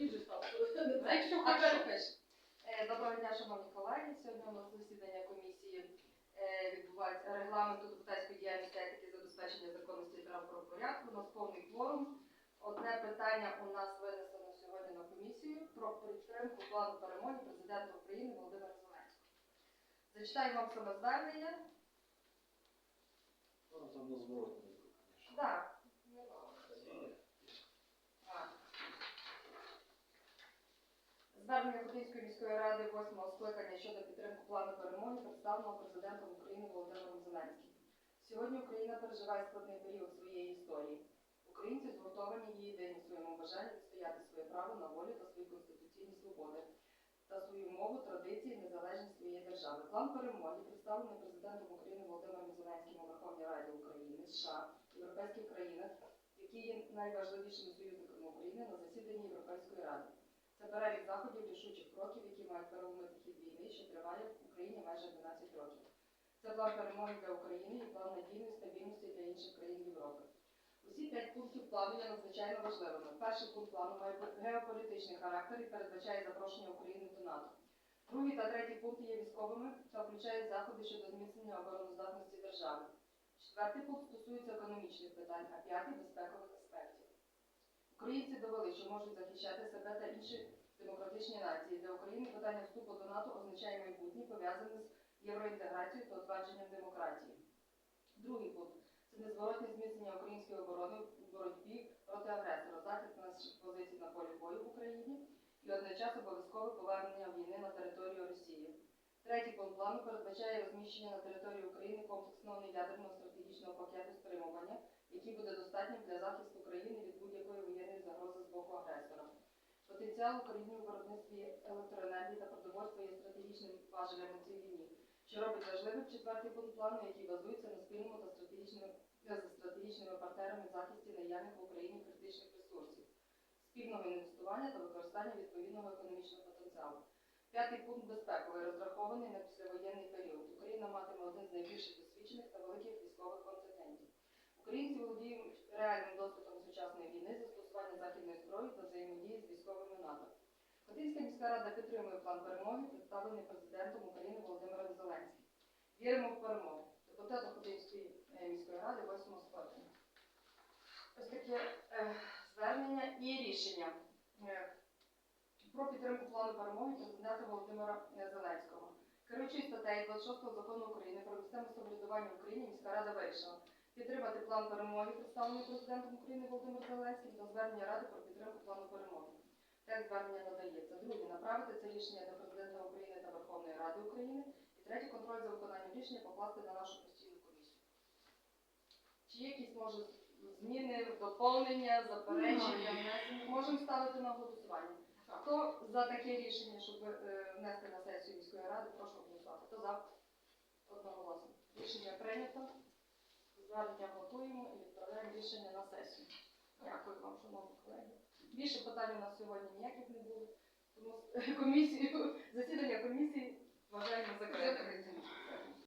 Якщо пиш. Е, Доброго дня, шановні колеги. Сьогодні у нас засідання комісії е, відбувається регламенту депутатської діяльності етики забезпечення законності та правопорядку. У нас повний кворум. Одне питання у нас винесено сьогодні на комісію про підтримку плану перемоги президента України Володимира Зеленського. Зачитаю вам саме звернення. Ну, там на зворотному, Звернення Хотинської міської ради 8 скликання щодо підтримки плану перемоги представленого президентом України Володимиром Зеленським. Сьогодні Україна переживає складний період своєї історії. Українці згуртовані і єдині в своєму бажанні відстояти своє право на волю та свої конституційні свободи та свою мову, традиції, незалежність своєї держави. План перемоги, представлений президентом України Володимиром Зеленським у Верховній Раді України, США, європейських країнах, які є найважливішими союзниками України на засіданні Європейської ради. Це перелік заходів рішучих кроків, які мають переломити хід війни, що триває в Україні майже 12 років. Це план перемоги для України і план надійної стабільності для інших країн Європи. Усі п'ять пунктів плану є надзвичайно важливими. Перший пункт плану має геополітичний характер і передбачає запрошення України до НАТО. Другий та третій пункти є військовими та включають заходи щодо зміцнення обороноздатності держави. Четвертий пункт стосується економічних питань, а п'ятий безпекових аспектів. Можуть захищати себе та інші демократичні нації. Для України питання вступу до НАТО означає майбутнє, пов'язане з євроінтеграцією та утвердженням демократії. Другий пункт це незворотне зміцнення української оборони у боротьбі проти агресора, захист наших позицій на полі бою в Україні і одночас обов'язкове повернення війни на територію Росії. Третій пункт плану передбачає розміщення на території України комплексного неядерного стратегічного пакету стримування, який буде достатнім для захисту країни від будь-якої воєнної агресора. Потенціал України у виробництві електроенергії та продовольства є стратегічним важелем у цій війні, що робить важливим четвертий пункт плану, який базується на спільному та стратегічному з стратегічними партнерами захисті наявних в Україні критичних ресурсів, спільного інвестування та використання відповідного економічного потенціалу. П'ятий пункт безпековий, розрахований на післявоєнний період. Україна матиме один з найбільших досвідчених та великих військових контингентів. Українці володіють реальним досвідом сучасної війни, застосування західної зброї та взаємодії з військовими НАТО. Хотинська міська рада підтримує план перемоги, представлений президентом України Володимиром Зеленським. Віримо в перемогу. Депутат Хотинської е, міської ради 8 скликання. Ось таке е, звернення і рішення е, про підтримку плану перемоги президента Володимира Зеленського. Керуючись статтею 26 закону України про місцеве самоврядування в Україні, міська рада вирішила підтримати план перемоги, представлений президентом України Володимиром Зеленським, та звернення ради про підтримку плану перемоги. Текст звернення надається. Друге, направити це рішення до президента України та Верховної Ради України. І третє, контроль за виконанням рішення покласти на нашу постійну комісію. Чи є якісь може зміни, доповнення, заперечення, внесення? Можемо ставити на голосування. Хто за таке рішення, щоб е, внести на сесію міської ради, прошу голосувати. Хто за? Одноголосно. Рішення прийнято. Звернення готуємо і відправляємо рішення на сесію. Дякую вам, шановні колеги. Більше питань у нас сьогодні комісію, засідання комісії вважаємо закритим.